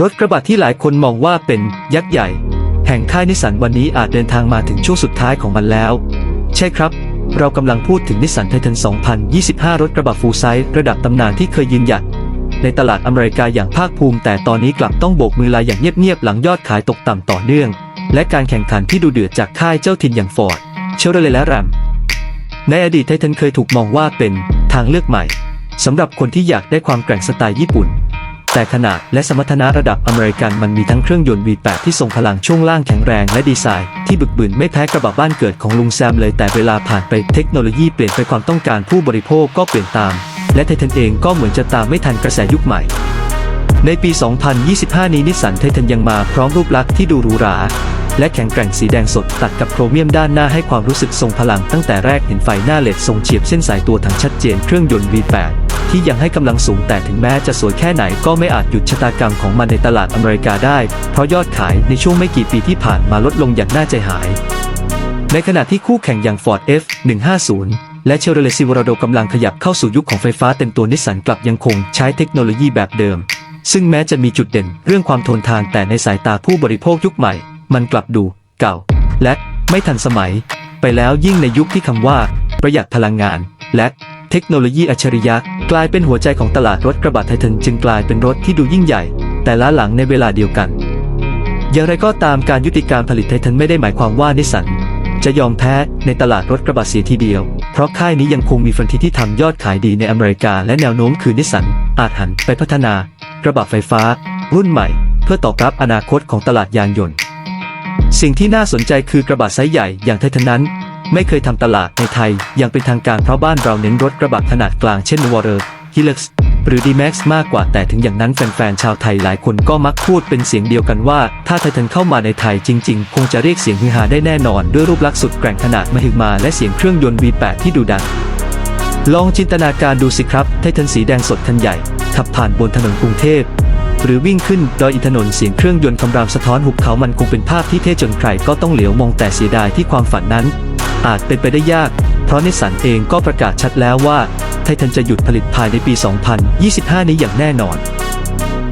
รถกระบะที่หลายคนมองว่าเป็นยักษ์ใหญ่ แห่งค่ายนิสสันวันนี้อาจเดินทางมาถึงช่วงสุดท้ายของมันแล้ว ใช่ครับ เรากำลังพูดถึงนิสสันไททัน 2025 รถกระบะฟูลไซส์ระดับตำนานที่เคยยืนหยัด ในตลาดอเมริกาอย่างภาคภูมิ แต่ตอนนี้กลับต้องโบกมือลาอย่างเงียบๆหลังยอดขายตกต่ำต่อเนื่อง และการแข่งขันที่ดูเดือดจากค่ายเจ้าถิ่นอย่างฟอร์ดเชลเลและแรมในอดีตไททันเคยถูกมองว่าเป็นทางเลือกใหม่สำหรับคนที่อยากได้ความแกร่งสไตล์ญี่ปุ่น แต่ขนาดและสมรรถนะระดับอเมริกันมันมีทั้งเครื่องยนต์ V8 ที่ทรงพลังช่วงล่างแข็งแรงและดีไซน์ ที่บึกบึนไม่แพ้กระบะบ้านเกิดของลุงแซมเลยแต่เวลาผ่านไปเทคโนโลยีเปลี่ยนไปความต้องการผู้บริโภคก็เปลี่ยนตาม และไททันเองก็เหมือนจะตามไม่ทันกระแสยุคใหม่ ในปี 2025 นี้นิสสันไททันยังมาพร้อมรูปลักษณ์ที่ดูหรูหราและแข็งแกร่งสีแดงสดตัดกับโครเมียมด้านหน้าให้ความรู้สึกทรงพลังตั้งแต่แรกเห็นไฟหน้าเลดทรงเฉียบเส้นสายตัวถังชัดเจนเครื่องยนต์ V8 ที่ยังให้กำลังสูงแต่ถึงแม้จะสวยแค่ไหนก็ไม่อาจหยุดชะตากรรมของมันในตลาดอเมริกาได้ เพราะยอดขายในช่วงไม่กี่ปีที่ผ่านมาลดลงอย่างน่าใจหาย ในขณะที่คู่แข่งอย่าง Ford F150 และ Chevrolet Silverado กำลังขยับเข้าสู่ยุคของไฟฟ้าเต็มตัวนิสสันกลับยังคงใช้เทคโนโลยีแบบเดิม ซึ่งแม้จะมีจุดเด่นเรื่องความทนทานแต่ในสายตาผู้บริโภคยุคใหม่ มันกลับดู เก่า และไม่ทันสมัย ไปแล้วยิ่งในยุคที่คำว่า ประหยัดพลังงาน และ เทคโนโลยีอัจฉริยะ กลายเป็นหัวใจของตลาดรถกระบะไททันจึงกลายเป็นรถที่ดูยิ่งใหญ่ แต่ล้าหลังในเวลาเดียวกัน อย่างไรก็ตามการยุติการผลิตไททันไม่ได้หมายความว่านิสสันจะยอมแพ้ในตลาดรถกระบะเสียทีเดียว เพราะค่ายนี้ยังคงมีฟันทีที่ทำยอดขายดีในอเมริกา และแนวโน้มคือนิสสันอาจหันไปพัฒนากระบะไฟฟ้า รุ่นใหม่ เพื่อตอบรับอนาคตของตลาดยานยนต์ สิ่งที่น่าสนใจคือกระบะไซส์ใหญ่อย่างไททันนั้น ไม่เคยทำตลาดในไทยย่างเป็นทางการเพราะบ้านเราเน้นรถกระบะขนาดกลางเช่น w a r r e r Hilux หรือ D-Max มากกว่าแต่ถึงอย่างนั้นแฟนๆ ชาวไทยหลายคนก็มักพูดเป็นเสียงเดียวกันว่า ถ้าไททันเข้ามาในไทยจริง ๆ คงจะเรียกเสียงฮือฮาได้แน่นอน ด้วยรูปลักษณ์สุดแกร่งขนาดมหึมา และเสียงเครื่องยนต์ V8 ที่ดุดัน ลองจินตนาการดูสิครับไททันสีแดงสดคันใหญ่ ขับผ่านบนถนนกรุงเทพหรือวิ่งขึ้นดอยอินทนนท์เสียงเครื่องยนต์คำรามสะท้อนหุบเขามันคงเป็นภาพที่เท่จนใครก็ต้องเหลียวมองแต่เสียดายที่ความฝันนั้น อาจเป็นไปได้ยาก เพราะนิสสันเองก็ประกาศชัดแล้วว่าไททันจะหยุดผลิตภายในปี 2025 นี้อย่างแน่นอน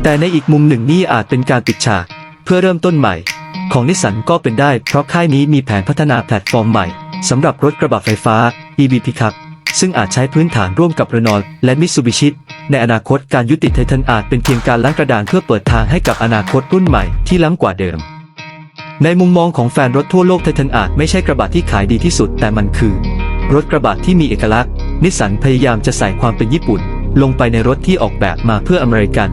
แต่ในอีกมุมหนึ่งนี่อาจเป็นการปิดฉาก เพื่อเริ่มต้นใหม่ ของนิสสันก็เป็นได้เพราะค่ายนี้มีแผนพัฒนาแพลตฟอร์มใหม่สำหรับรถกระบะไฟฟ้า EV Pickup ซึ่งอาจใช้พื้นฐานร่วมกับ Renault และ Mitsubishi ในอนาคตการยุติไททันอาจเป็นเพียงการล้างกระดานเพื่อเปิดทางให้กับอนาคตรุ่นใหม่ที่ล้ำกว่าเดิม ในมุมมองของแฟนรถทั่วโลกไททันอาจไม่ใช่กระบะที่ขายดีที่สุดแต่มันคือ รถกระบะที่มีเอกลักษณ์ นิสสันพยายามจะใส่ความเป็นญี่ปุ่น ลงไปในรถที่ออกแบบมาเพื่ออเมริกัน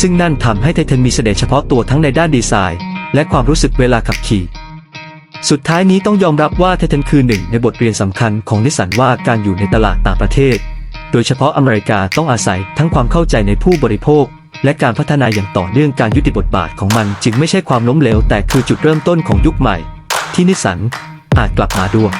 ซึ่งนั่นทำให้ไททันมีเสน่ห์เฉพาะตัวทั้งในด้านดีไซน์ และความรู้สึกเวลาขับขี่ สุดท้ายนี้ต้องยอมรับว่าไททันคือหนึ่งในบทเรียนสำคัญของนิสสันว่าการอยู่ในตลาดต่างประเทศ โดยเฉพาะอเมริกาต้องอาศัยทั้งความเข้าใจในผู้บริโภค และการพัฒนาอย่างต่อเนื่องการยุติบทบาทของมันจึงไม่ใช่ความล้มเหลวแต่คือจุดเริ่มต้นของยุคใหม่ ที่นิสสันอาจกลับมาด้วย